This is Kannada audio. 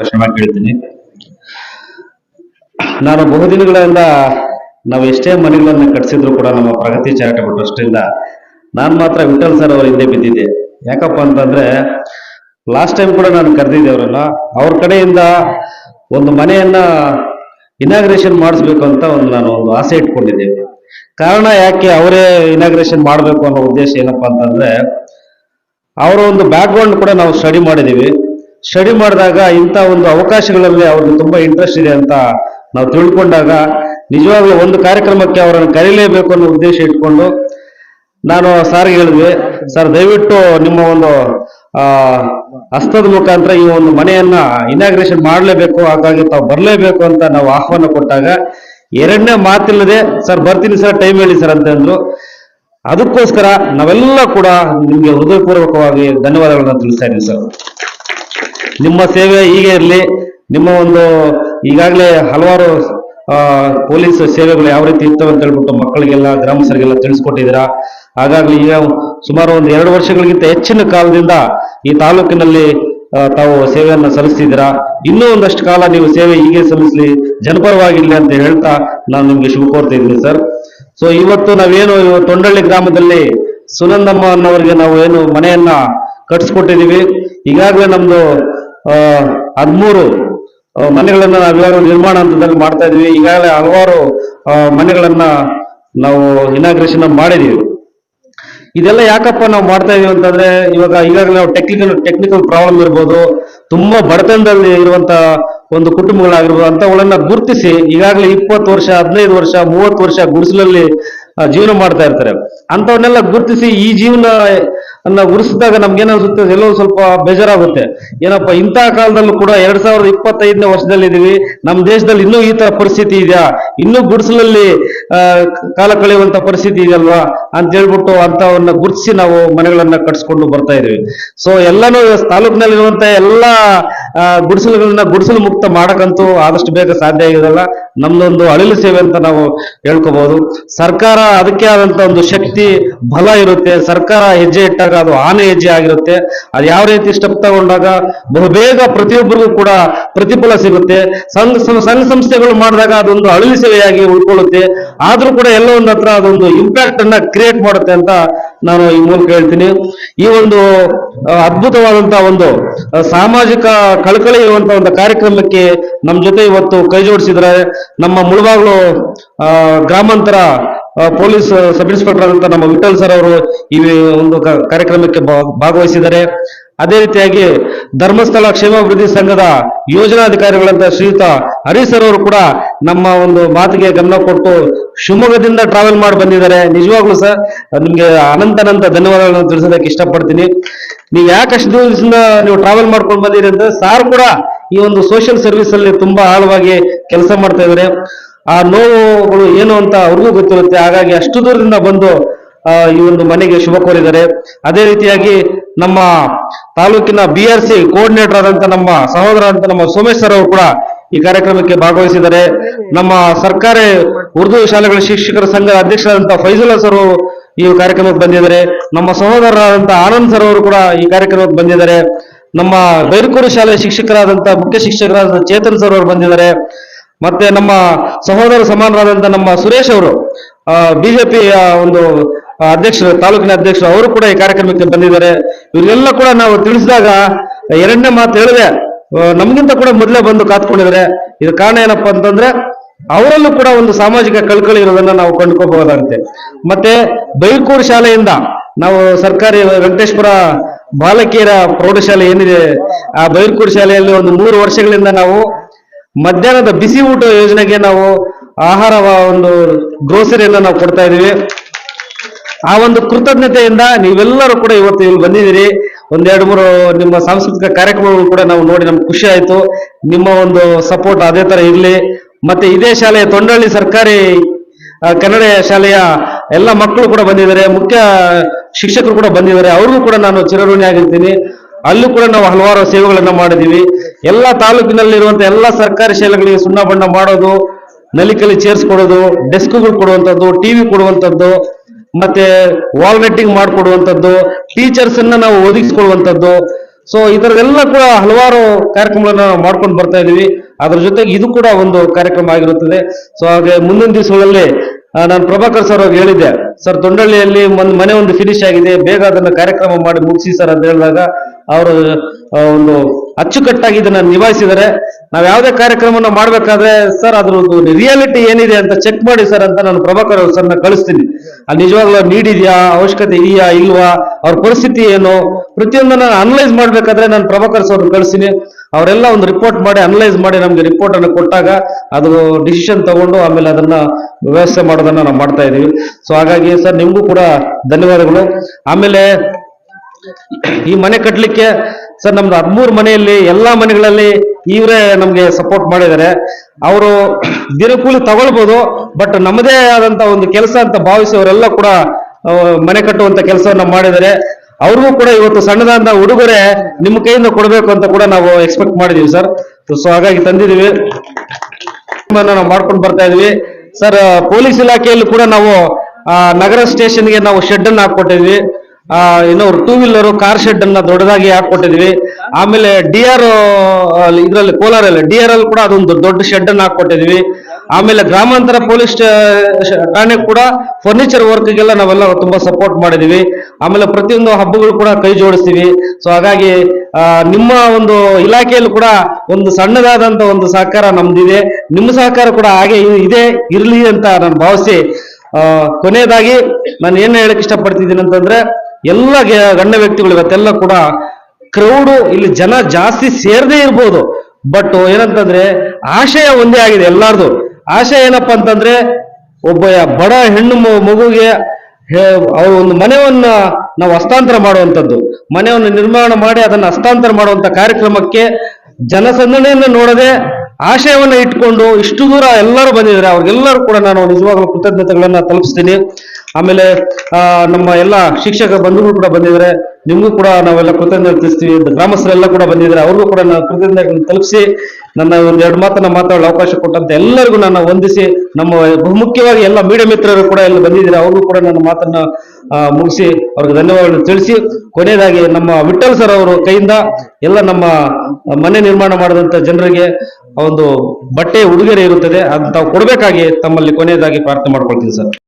ಕ್ಷಮೆ ಕೇಳ್ತೀನಿ ನಾನು ಬಹುದಿನಗಳಿಂದ ನಾವು ಎಷ್ಟೇ ಮನೆಗಳನ್ನು ಕಟ್ಟಿಸಿದ್ರು ಕೂಡ ನಮ್ಮ ಪ್ರಗತಿ ಚಾರಿಟಬಲ್ ಟ್ರಸ್ಟಿಂದ ನಾನು ಮಾತ್ರ ವಿಠಲ್ ಸರ್ ಅವರ ಹಿಂದೆ ಬಿದ್ದಿದ್ದೆ. ಯಾಕಪ್ಪ ಅಂತಂದ್ರೆ ಲಾಸ್ಟ್ ಟೈಮ್ ಕೂಡ ನಾನು ಕರೆದಿದ್ದೆ ಅವರನ್ನ. ಅವ್ರ ಕಡೆಯಿಂದ ಒಂದು ಮನೆಯನ್ನ ಇನಾಗ್ರೇಷನ್ ಮಾಡಿಸ್ಬೇಕು ಅಂತ ಒಂದು ನಾನು ಒಂದು ಆಸೆ ಇಟ್ಕೊಂಡಿದ್ದೆ. ಕಾರಣ ಯಾಕೆ ಅವರೇ ಇನಾಗ್ರೇಷನ್ ಮಾಡಬೇಕು ಅನ್ನೋ ಉದ್ದೇಶ ಏನಪ್ಪಾ ಅಂತಂದ್ರೆ, ಅವರ ಒಂದು ಬ್ಯಾಕ್ಗ್ರೌಂಡ್ ಕೂಡ ನಾವು ಸ್ಟಡಿ ಮಾಡಿದೀವಿ. ಸ್ಟಡಿ ಮಾಡಿದಾಗ ಇಂಥ ಒಂದು ಅವಕಾಶಗಳಲ್ಲಿ ಅವ್ರಿಗೆ ತುಂಬಾ ಇಂಟ್ರೆಸ್ಟ್ ಇದೆ ಅಂತ ನಾವು ತಿಳ್ಕೊಂಡಾಗ ನಿಜವಾಗ್ಲೂ ಒಂದು ಕಾರ್ಯಕ್ರಮಕ್ಕೆ ಅವರನ್ನು ಕರೀಲೇಬೇಕು ಅನ್ನೋ ಉದ್ದೇಶ ಇಟ್ಕೊಂಡು ನಾನು ಸಾರ್ಗೆ ಹೇಳಿದ್ವಿ. ಸರ್, ದಯವಿಟ್ಟು ನಿಮ್ಮ ಒಂದು ಹಸ್ತದ ಮುಖಾಂತರ ಈ ಒಂದು ಮನೆಯನ್ನ ಇನಾಗ್ರೇಷನ್ ಮಾಡಲೇಬೇಕು, ಹಾಗಾಗಿ ತಾವು ಬರಲೇಬೇಕು ಅಂತ ನಾವು ಆಹ್ವಾನ ಕೊಟ್ಟಾಗ ಎರಡನೇ ಮಾತಿಲ್ಲದೆ, ಸರ್, ಬರ್ತೀನಿ ಸರ್ ಟೈಮ್ ಹೇಳಿ ಸರ್ ಅಂತ ಅಂದ್ರು. ಅದಕ್ಕೋಸ್ಕರ ನಾವೆಲ್ಲ ಕೂಡ ನಿಮಗೆ ಹೃದಯಪೂರ್ವಕವಾಗಿ ಧನ್ಯವಾದಗಳನ್ನ ತಿಳಿಸ್ತಾ ಇದ್ದೀವಿ ಸರ್. ನಿಮ್ಮ ಸೇವೆ ಹೀಗೆ ಇರಲಿ. ನಿಮ್ಮ ಒಂದು ಈಗಾಗಲೇ ಹಲವಾರು ಪೊಲೀಸ್ ಸೇವೆಗಳು ಯಾವ ರೀತಿ ಇರ್ತವೆ ಅಂತ ಹೇಳ್ಬಿಟ್ಟು ಮಕ್ಕಳಿಗೆಲ್ಲ, ಗ್ರಾಮಸ್ಥರಿಗೆಲ್ಲ ತಿಳಿಸ್ಕೊಟ್ಟಿದ್ದೀರಾ. ಹಾಗಾಗಿ ಈಗ ಸುಮಾರು ಒಂದು ಎರಡು ವರ್ಷಗಳಿಗಿಂತ ಹೆಚ್ಚಿನ ಕಾಲದಿಂದ ಈ ತಾಲೂಕಿನಲ್ಲಿ ತಾವು ಸೇವೆಯನ್ನು ಸಲ್ಲಿಸ್ತಿದ್ದೀರಾ. ಇನ್ನೂ ಒಂದಷ್ಟು ಕಾಲ ನೀವು ಸೇವೆ ಹೀಗೆ ಸಲ್ಲಿಸಲಿ, ಜನಪರವಾಗಿರ್ಲಿ ಅಂತ ಹೇಳ್ತಾ ನಾನು ನಿಮ್ಗೆ ಶುಭ ಕೋರ್ತಾ ಇದ್ದೀನಿ, ಸರ್. ಸೊ ಇವತ್ತು ನಾವೇನು ತೊಂಡಳ್ಳಿ ಗ್ರಾಮದಲ್ಲಿ ಸುನಂದಮ್ಮ ಅನ್ನೋರಿಗೆ ನಾವು ಏನು ಮನೆಯನ್ನ ಕಟ್ಸ್ಕೊಟ್ಟಿದೀವಿ ಈಗಾಗಲೇ ನಮ್ದು ಹದ್ಮೂರು ಮನೆಗಳನ್ನು ಮನೆಗಳನ್ನ ನಾವು ಇವಾಗ ನಿರ್ಮಾಣ ಹಂತದಲ್ಲಿ ಮಾಡ್ತಾ ಇದೀವಿ ಈಗಾಗಲೇ ಹಲವಾರು ಮನೆಗಳನ್ನು ಮನೆಗಳನ್ನ ನಾವು ಇನಾಗ್ರೇಷನ್ ಮಾಡಿದೀವಿ ಇದೆಲ್ಲ ಯಾಕಪ್ಪ ನಾವು ಮಾಡ್ತಾ ಇದೀವಿ ಅಂತಂದ್ರೆ, ಇವಾಗ ಈಗಾಗಲೇ ನಾವು ಟೆಕ್ನಿಕಲ್ ಟೆಕ್ನಿಕಲ್ ಪ್ರಾಬ್ಲಮ್ ಇರ್ಬೋದು, ತುಂಬಾ ಬಡತನದಲ್ಲಿ ಇರುವಂತ ಒಂದು ಕುಟುಂಬಗಳಾಗಿರ್ಬೋದು ಅಂತವುಗಳನ್ನ ಗುರುತಿಸಿ ಈಗಾಗಲೇ ಇಪ್ಪತ್ತು ವರ್ಷ, ಹದಿನೈದು ವರ್ಷ, ಮೂವತ್ತು ವರ್ಷ ಗುಡಿಸಲಲ್ಲಿ ಜೀವನ ಮಾಡ್ತಾ ಇರ್ತಾರೆ. ಅಂತವನ್ನೆಲ್ಲ ಗುರುತಿಸಿ ಈ ಜೀವನ ಅನ್ನ ಗುರುಸಿದಾಗ ನಮ್ಗೆ ಏನಾಗುತ್ತೆ ಎಲ್ಲೋ ಸ್ವಲ್ಪ ಬೇಜಾರಾಗುತ್ತೆ. ಏನಪ್ಪ ಇಂತಹ ಕಾಲದಲ್ಲೂ ಕೂಡ ಎರಡ್ ಸಾವಿರದ ಇಪ್ಪತ್ತೈದನೇ ವರ್ಷದಲ್ಲಿ ಇದೀವಿ ನಮ್ಮ ದೇಶದಲ್ಲಿ ಇನ್ನೂ ಈ ತರ ಪರಿಸ್ಥಿತಿ ಇದೆಯಾ? ಇನ್ನೂ ಗುಡಿಸಲಲ್ಲಿ ಕಾಲ ಕಳೆಯುವಂತ ಪರಿಸ್ಥಿತಿ ಇದೆಯಲ್ವಾ? ಅಂತ ಹೇಳ್ಬಿಟ್ಟು ಅಂತವನ್ನ ಗುರುತಿಸಿ ನಾವು ಮನೆಗಳನ್ನ ಕಟ್ಸ್ಕೊಂಡು ಬರ್ತಾ ಇದೀವಿ ಸೊ ಎಲ್ಲಾನು ತಾಲೂಕಿನಲ್ಲಿರುವಂತ ಎಲ್ಲಾ ಗುಡಿಸಲುಗಳನ್ನ ಗುಡಿಸಲು ಮುಕ್ತ ಮಾಡಕ್ಕಂತೂ ಆದಷ್ಟು ಬೇಗ ಸಾಧ್ಯ ಆಗಿದಲ್ಲ. ನಮ್ದೊಂದು ಅಳಿಲು ಸೇವೆ ಅಂತ ನಾವು ಹೇಳ್ಕೋಬಹುದು ಸರ್ಕಾರ ಅದಕ್ಕೆ ಆದಂತ ಒಂದು ಶಕ್ತಿ, ಬಲ ಇರುತ್ತೆ. ಸರ್ಕಾರ ಹೆಜ್ಜೆ ಇಟ್ಟಾಗ ಅದು ಆನೆ ಹೆಜ್ಜೆ ಆಗಿರುತ್ತೆ. ಅದು ಯಾವ ರೀತಿ ಸ್ಟೆಪ್ ತಗೊಂಡಾಗ ಬಹುಬೇಗ ಪ್ರತಿಯೊಬ್ಬರಿಗೂ ಕೂಡ ಪ್ರತಿಫಲ ಸಿಗುತ್ತೆ. ಸಂಘ ಸಂಘ ಸಂಸ್ಥೆಗಳು ಮಾಡಿದಾಗ ಅದೊಂದು ಅಳಿಲು ಸೇವೆಯಾಗಿ ಉಳ್ಕೊಳ್ಳುತ್ತೆ. ಆದ್ರೂ ಕೂಡ ಎಲ್ಲ ಒಂದ್ ಹತ್ರ ಅದೊಂದು ಇಂಪ್ಯಾಕ್ಟ್ ಅನ್ನ ಕ್ರಿಯೇಟ್ ಮಾಡುತ್ತೆ ಅಂತ ನಾನು ಈ ಮೂಲಕ ಹೇಳ್ತೀನಿ. ಈ ಒಂದು ಅದ್ಭುತವಾದಂತ ಒಂದು ಸಾಮಾಜಿಕ ಕಳಕಳಿ ಇರುವಂತಹ ಒಂದು ಕಾರ್ಯಕ್ರಮಕ್ಕೆ ನಮ್ಮ ಜೊತೆ ಇವತ್ತು ಕೈ ಜೋಡಿಸಿದ್ರೆ ನಮ್ಮ ಮುಳಬಾಗ್ಲು ಗ್ರಾಮಾಂತರ ಪೊಲೀಸ್ ಸಬ್ ಇನ್ಸ್ಪೆಕ್ಟರ್ ಆದಂತ ನಮ್ಮ ವಿಠಲ್ ಸರ್ ಅವರು ಈ ಒಂದು ಕಾರ್ಯಕ್ರಮಕ್ಕೆ ಭಾಗವಹಿಸಿದ್ದಾರೆ. ಅದೇ ರೀತಿಯಾಗಿ ಧರ್ಮಸ್ಥಳ ಕ್ಷೇಮಾಭಿವೃದ್ಧಿ ಸಂಘದ ಯೋಜನಾಧಿಕಾರಿಗಳಂತ ಶ್ರೀಯುತ ಹರಿ ಸರ್ ಅವರು ಕೂಡ ನಮ್ಮ ಒಂದು ಮಾತಿಗೆ ಗಮನ ಕೊಟ್ಟು ಶಿವಮೊಗ್ಗದಿಂದ ಟ್ರಾವೆಲ್ ಮಾಡಿ ಬಂದಿದ್ದಾರೆ. ನಿಜವಾಗ್ಲೂ ಸರ್, ನಿಮ್ಗೆ ಅನಂತ ಅನಂತ ಧನ್ಯವಾದಗಳನ್ನು ತಿಳಿಸೋದಕ್ಕೆ ಇಷ್ಟಪಡ್ತೀನಿ. ನೀವು ಯಾಕಷ್ಟು ದಿವಸದಿಂದ ನೀವು ಟ್ರಾವೆಲ್ ಮಾಡ್ಕೊಂಡು ಬಂದಿರಿ ಅಂತ ಸಾರ್ ಕೂಡ ಈ ಒಂದು ಸೋಷಿಯಲ್ ಸರ್ವಿಸ್ ಅಲ್ಲಿ ತುಂಬಾ ಆಳವಾಗಿ ಕೆಲಸ ಮಾಡ್ತಾ ಇದಾರೆ. ಆ ನೋವುಗಳು ಏನು ಅಂತ ಅವ್ರಿಗೂ ಗೊತ್ತಿರುತ್ತೆ. ಹಾಗಾಗಿ ಅಷ್ಟು ದೂರದಿಂದ ಬಂದು ಈ ಒಂದು ಮನೆಗೆ ಶುಭ ಕೋರಿದ್ದಾರೆ. ಅದೇ ರೀತಿಯಾಗಿ ನಮ್ಮ ತಾಲೂಕಿನ ಬಿ ಆರ್ ಸಿ ಕೋಆರ್ಡಿನೇಟರ್ ಆದಂತ ನಮ್ಮ ಸಹೋದರ ಅಂತ ನಮ್ಮ ಸೋಮೇಶ್ ಸರ್ ಅವರು ಕೂಡ ಈ ಕಾರ್ಯಕ್ರಮಕ್ಕೆ ಭಾಗವಹಿಸಿದ್ದಾರೆ. ನಮ್ಮ ಸರ್ಕಾರಿ ಉರ್ದು ಶಾಲೆಗಳ ಶಿಕ್ಷಕರ ಸಂಘದ ಅಧ್ಯಕ್ಷರಾದಂತಹ ಫೈಜುಲ್ಲಾ ಸರ್ ಈ ಕಾರ್ಯಕ್ರಮಕ್ಕೆ ಬಂದಿದ್ದಾರೆ. ನಮ್ಮ ಸಹೋದರರಾದಂತಹ ಆನಂದ್ ಸರ್ ಅವರು ಕೂಡ ಈ ಕಾರ್ಯಕ್ರಮಕ್ಕೆ ಬಂದಿದ್ದಾರೆ. ನಮ್ಮ ಬೈರ್ಕೂರು ಶಾಲೆ ಶಿಕ್ಷಕರಾದಂತ ಮುಖ್ಯ ಶಿಕ್ಷಕರಾದ ಚೇತನ್ ಸರ್ ಅವರು ಬಂದಿದ್ದಾರೆ. ಮತ್ತೆ ನಮ್ಮ ಸಹೋದರ ಸಮಾನರಾದಂತ ನಮ್ಮ ಸುರೇಶ್ ಅವರು ಬಿಜೆಪಿ ಒಂದು ಅಧ್ಯಕ್ಷರು, ತಾಲೂಕಿನ ಅಧ್ಯಕ್ಷರು ಅವರು ಕೂಡ ಈ ಕಾರ್ಯಕ್ರಮಕ್ಕೆ ಬಂದಿದ್ದಾರೆ. ಇವರೆಲ್ಲ ಕೂಡ ನಾವು ತಿಳಿಸಿದಾಗ ಎರಡನೇ ಮಾತು ಹೇಳಿದೆ. ನಮಗಿಂತ ಕೂಡ ಮೊದಲೇ ಬಂದು ಕಾತ್ಕೊಂಡಿದ್ದಾರೆ ಇದ್ರ ಕಾರಣ ಏನಪ್ಪಾ ಅಂತಂದ್ರೆ ಅವರಲ್ಲೂ ಕೂಡ ಒಂದು ಸಾಮಾಜಿಕ ಕಳ್ಕಳಿ ಇರೋದನ್ನ ನಾವು ಕಂಡುಕೋಬಹುದಾಗುತ್ತೆ ಮತ್ತೆ ಬೈರ್ಕೂರು ಶಾಲೆಯಿಂದ ನಾವು ಸರ್ಕಾರಿ ವೆಂಕಟೇಶ್ವರ ಬಾಲಕಿಯರ ಪ್ರೌಢಶಾಲೆ ಏನಿದೆ, ಆ ಬೈರ್ಕೂರು ಶಾಲೆಯಲ್ಲಿ ಒಂದು ಮೂರು ವರ್ಷಗಳಿಂದ ನಾವು ಮಧ್ಯಾಹ್ನದ ಬಿಸಿ ಊಟ ಯೋಜನೆಗೆ ನಾವು ಆಹಾರ ಒಂದು ಗ್ರೋಸರಿಯನ್ನು ನಾವು ಕೊಡ್ತಾ ಇದೀವಿ ಆ ಒಂದು ಕೃತಜ್ಞತೆಯಿಂದ ನೀವೆಲ್ಲರೂ ಕೂಡ ಇವತ್ತು ಇಲ್ಲಿ ಬಂದಿದ್ದೀರಿ. ಒಂದೆರಡು ಮೂರು ನಿಮ್ಮ ಸಾಂಸ್ಕೃತಿಕ ಕಾರ್ಯಕ್ರಮಗಳು ಕೂಡ ನಾವು ನೋಡಿ ನಮ್ಗೆ ಖುಷಿ ಆಯ್ತು. ನಿಮ್ಮ ಒಂದು ಸಪೋರ್ಟ್ ಅದೇ ತರ ಇರಲಿ. ಮತ್ತೆ ಇದೇ ಶಾಲೆಯ ತೊಂಡಳ್ಳಿ ಸರ್ಕಾರಿ ಕನ್ನಡ ಶಾಲೆಯ ಎಲ್ಲ ಮಕ್ಕಳು ಕೂಡ ಬಂದಿದ್ದಾರೆ, ಮುಖ್ಯ ಶಿಕ್ಷಕರು ಕೂಡ ಬಂದಿದ್ದಾರೆ ಅವ್ರಿಗೂ ಕೂಡ ನಾನು ಚಿರಋಣಿ ಆಗಿರ್ತೀನಿ. ಅಲ್ಲೂ ಕೂಡ ನಾವು ಹಲವಾರು ಸೇವೆಗಳನ್ನ ಮಾಡಿದೀವಿ ಎಲ್ಲ ತಾಲೂಕಿನಲ್ಲಿರುವಂತ ಎಲ್ಲ ಸರ್ಕಾರಿ ಶಾಲೆಗಳಿಗೆ ಸುಣ್ಣ ಬಣ್ಣ ಮಾಡೋದು, ನಲಿಕಲ್ಲಿ ಚೇರ್ಸ್ ಕೊಡೋದು ಡೆಸ್ಕ್ಗಳು ಕೊಡುವಂಥದ್ದು ಟಿವಿ ಕೊಡುವಂಥದ್ದು ಮತ್ತೆ ವಾಲ್ ನೆಟ್ಟಿಂಗ್ ಮಾಡಿಕೊಡುವಂಥದ್ದು ಟೀಚರ್ಸ್ ಅನ್ನ ನಾವು ಒದಗಿಸ್ಕೊಳ್ಳುವಂಥದ್ದು ಸೊ ಈ ಕೂಡ ಹಲವಾರು ಕಾರ್ಯಕ್ರಮಗಳನ್ನ ಮಾಡ್ಕೊಂಡು ಬರ್ತಾ ಇದೀವಿ. ಅದ್ರ ಜೊತೆಗೆ ಇದು ಕೂಡ ಒಂದು ಕಾರ್ಯಕ್ರಮ ಆಗಿರುತ್ತದೆ. ಸೊ ಹಾಗೆ ಮುಂದಿನ ದಿವಸಗಳಲ್ಲಿ ನಾನು ಪ್ರಭಾಕರ್ ಸರ್ ಅವ್ರಿಗೆ ಹೇಳಿದ್ದೆ, ಸರ್, ತೊಂಡಳ್ಳಿಯಲ್ಲಿ ಒಂದು ಮನೆ ಒಂದು ಫಿನಿಶ್ ಆಗಿದೆ, ಬೇಗ ಅದನ್ನ ಕಾರ್ಯಕ್ರಮ ಮಾಡಿ ಮುಗಿಸಿ ಸರ್ ಅಂತ ಹೇಳಿದಾಗ ಅವರು ಒಂದು ಅಚ್ಚುಕಟ್ಟಾಗಿ ಇದನ್ನ ನಿಭಾಯಿಸಿದ್ದಾರೆ. ನಾವು ಯಾವುದೇ ಕಾರ್ಯಕ್ರಮನ ಮಾಡ್ಬೇಕಾದ್ರೆ ಸರ್ ಅದ್ರದ್ದು ರಿಯಾಲಿಟಿ ಏನಿದೆ ಅಂತ ಚೆಕ್ ಮಾಡಿ ಸರ್ ಅಂತ ನಾನು ಪ್ರಭಾಕರ್ ಅವ್ರ ಸರ್ನ ಕಳಿಸ್ತೀನಿ. ಅಲ್ಲಿ ನಿಜವಾಗ್ಲೂ ನೀಡಿದ್ಯಾ ಅವಶ್ಯಕತೆ ಇದೆಯಾ, ಇಲ್ವಾ, ಅವ್ರ ಪರಿಸ್ಥಿತಿ ಏನು? ಪ್ರತಿಯೊಂದನ್ನ ಅನಲೈಸ್ ಮಾಡ್ಬೇಕಾದ್ರೆ ನಾನು ಪ್ರಭಾಕರ್ ಸರ್ ಕಳಿಸ್ತೀನಿ. ಅವರೆಲ್ಲ ಒಂದು ರಿಪೋರ್ಟ್ ಮಾಡಿ ಅನಲೈಸ್ ಮಾಡಿ ನಮಗೆ ರಿಪೋರ್ಟ್ ಅನ್ನು ಕೊಟ್ಟಾಗ ಅದು ಡಿಸಿಷನ್ ತಗೊಂಡು ಆಮೇಲೆ ಅದನ್ನ ವ್ಯವಸ್ಥೆ ಮಾಡೋದನ್ನ ನಾವು ಮಾಡ್ತಾ ಇದೀವಿ. ಸೊ ಹಾಗಾಗಿ ಸರ್, ನಿಮಗೂ ಕೂಡ ಧನ್ಯವಾದಗಳು. ಆಮೇಲೆ ಈ ಮನೆ ಕಟ್ಟಲಿಕ್ಕೆ ಸರ್, ನಮ್ದು ಹದಿಮೂರು ಮನೆಯಲ್ಲಿ ಎಲ್ಲಾ ಮನೆಗಳಲ್ಲಿ ಇವರೇ ನಮ್ಗೆ ಸಪೋರ್ಟ್ ಮಾಡಿದ್ದಾರೆ. ಅವರು ದಿನಕೂಲಿ ತಗೊಳ್ಬೋದು ಬಟ್ ನಮ್ಮದೇ ಆದಂತ ಒಂದು ಕೆಲಸ ಅಂತ ಭಾವಿಸಿ ಅವರೆಲ್ಲ ಕೂಡ ಮನೆ ಕಟ್ಟುವಂತ ಕೆಲಸವನ್ನ ಮಾಡಿದ್ದಾರೆ. ಅವ್ರಿಗೂ ಕೂಡ ಇವತ್ತು ಸಣ್ಣದಾದ ಉಡುಗೊರೆ ನಿಮ್ಮ ಕೈಯಿಂದ ಕೊಡಬೇಕು ಅಂತ ಕೂಡ ನಾವು ಎಕ್ಸ್ಪೆಕ್ಟ್ ಮಾಡಿದೀವಿ ಸರ್ ಸೊ ಹಾಗಾಗಿ ತಂದಿದೀವಿ ನಾವು ಮಾಡ್ಕೊಂಡು ಬರ್ತಾ ಇದೀವಿ ಸರ್ ಪೊಲೀಸ್ ಇಲಾಖೆಯಲ್ಲಿ ಕೂಡ ನಾವು ನಗರ ಸ್ಟೇಷನ್ಗೆ ನಾವು ಶೆಡ್ ಅನ್ನ ಹಾಕೊಟ್ಟಿದ್ವಿ ಆ, ಏನೋ ಟೂ ವೀಲರ್ ಕಾರ್ ಶೆಡ್ ಅನ್ನ ದೊಡ್ಡದಾಗಿ ಹಾಕೊಟ್ಟಿದ್ವಿ ಆಮೇಲೆ ಡಿ ಆರ್ ಇದ್ರಲ್ಲಿ ಕೋಲಾರಲ್ಲಿ ಡಿ ಆರ್ ಅಲ್ಲಿ ಕೂಡ ಅದೊಂದು ದೊಡ್ಡ ಶೆಡ್ ಅನ್ನ ಹಾಕೊಟ್ಟಿದ್ವಿ ಆಮೇಲೆ ಗ್ರಾಮಾಂತರ ಪೊಲೀಸ್ ಠಾಣೆ ಕೂಡ ಫರ್ನಿಚರ್ ವರ್ಕ್ಗೆಲ್ಲ ನಾವೆಲ್ಲ ತುಂಬಾ ಸಪೋರ್ಟ್ ಮಾಡಿದೀವಿ. ಆಮೇಲೆ ಪ್ರತಿಯೊಂದು ಹಬ್ಬಗಳು ಕೂಡ ಕೈ ಜೋಡಿಸ್ತೀವಿ. ಸೊ ಹಾಗಾಗಿ ನಿಮ್ಮ ಒಂದು ಇಲಾಖೆಯಲ್ಲಿ ಕೂಡ ಒಂದು ಸಣ್ಣದಾದಂತ ಒಂದು ಸಹಕಾರ ನಮ್ದಿದೆ. ನಿಮ್ಮ ಸಹಕಾರ ಕೂಡ ಹಾಗೆ ಇದೆ ಇರಲಿ ಅಂತ ನಾನು ಭಾವಿಸಿ ಕೊನೆಯದಾಗಿ ನಾನು ಏನ್ ಹೇಳಕ್ ಇಷ್ಟಪಡ್ತಿದ್ದೀನಿ ಅಂತಂದ್ರೆ ಎಲ್ಲ ಗಣ್ಯ ವ್ಯಕ್ತಿಗಳು ಇವತ್ತೆಲ್ಲ ಕೂಡ ಕ್ರೌಡು ಇಲ್ಲಿ ಜನ ಜಾಸ್ತಿ ಸೇರದೇ ಇರ್ಬೋದು. ಬಟ್ ಏನಂತಂದ್ರೆ ಆಶಯ ಒಂದೇ ಆಗಿದೆ ಎಲ್ಲಾರ್ದು. ಆಶಯ ಏನಪ್ಪಾ ಅಂತಂದ್ರೆ ಒಬ್ಬ ಬಡ ಹೆಣ್ಣು ಮಗುಗೆ ಅವ್ರ ಒಂದು ಮನೆಯನ್ನ ನಾವು ಹಸ್ತಾಂತರ ಮಾಡುವಂಥದ್ದು. ಮನೆಯನ್ನು ನಿರ್ಮಾಣ ಮಾಡಿ ಅದನ್ನ ಹಸ್ತಾಂತರ ಮಾಡುವಂತ ಕಾರ್ಯಕ್ರಮಕ್ಕೆ ಜನಸಂದಣಿಯನ್ನು ನೋಡದೆ ಆಶಯವನ್ನ ಇಟ್ಕೊಂಡು ಇಷ್ಟು ದೂರ ಎಲ್ಲರೂ ಬಂದಿದ್ದಾರೆ. ಅವ್ರಿಗೆಲ್ಲರೂ ಕೂಡ ನಾನು ನಿಜವಾಗ್ಲೂ ಕೃತಜ್ಞತೆಗಳನ್ನ ತಲುಪಿಸ್ತೀನಿ. ಆಮೇಲೆ ನಮ್ಮ ಎಲ್ಲ ಶಿಕ್ಷಕ ಬಂಧುಗಳು ಕೂಡ ಬಂದಿದ್ದಾರೆ. ನಿಮಗೂ ಕೂಡ ನಾವೆಲ್ಲ ಕೃತಜ್ಞತೆ ತಿಳಿಸ್ತೀವಿ. ಗ್ರಾಮಸ್ಥರೆಲ್ಲ ಕೂಡ ಬಂದಿದ್ದಾರೆ. ಅವ್ರಿಗೂ ಕೂಡ ನಾನು ಕೃತಜ್ಞತೆ ತಲುಪಿಸಿ, ನನ್ನ ಒಂದು ಎರಡು ಮಾತನ್ನ ಮಾತಾಡಲು ಅವಕಾಶ ಕೊಟ್ಟಂತ ಎಲ್ಲರಿಗೂ ನಾನು ವಂದಿಸಿ, ನಮ್ಮ ಬಹುಮುಖ್ಯವಾಗಿ ಎಲ್ಲ ಮೀಡಿಯಾ ಮಿತ್ರರು ಕೂಡ ಎಲ್ಲ ಬಂದಿದ್ದಾರೆ. ಅವ್ರಿಗೂ ಕೂಡ ನನ್ನ ಮಾತನ್ನ ಮುಗಿಸಿ, ಅವ್ರಿಗೆ ಧನ್ಯವಾದಗಳು ತಿಳಿಸಿ. ಕೊನೆಯದಾಗಿ ನಮ್ಮ ವಿಠಲ್ ಸರ್ ಅವರು ಕೈಯಿಂದ ಎಲ್ಲ ನಮ್ಮ ಮನೆ ನಿರ್ಮಾಣ ಮಾಡಿದಂತ ಜನರಿಗೆ ಒಂದು ಬಟ್ಟೆ ಉಡುಗೊರೆ ಇರುತ್ತದೆ. ಅದನ್ನ ತಾವು ಕೊಡಬೇಕಾಗಿ ತಮ್ಮಲ್ಲಿ ಕೊನೆಯದಾಗಿ ಪ್ರಾರ್ಥನೆ ಮಾಡ್ಕೊಳ್ತೀನಿ ಸರ್.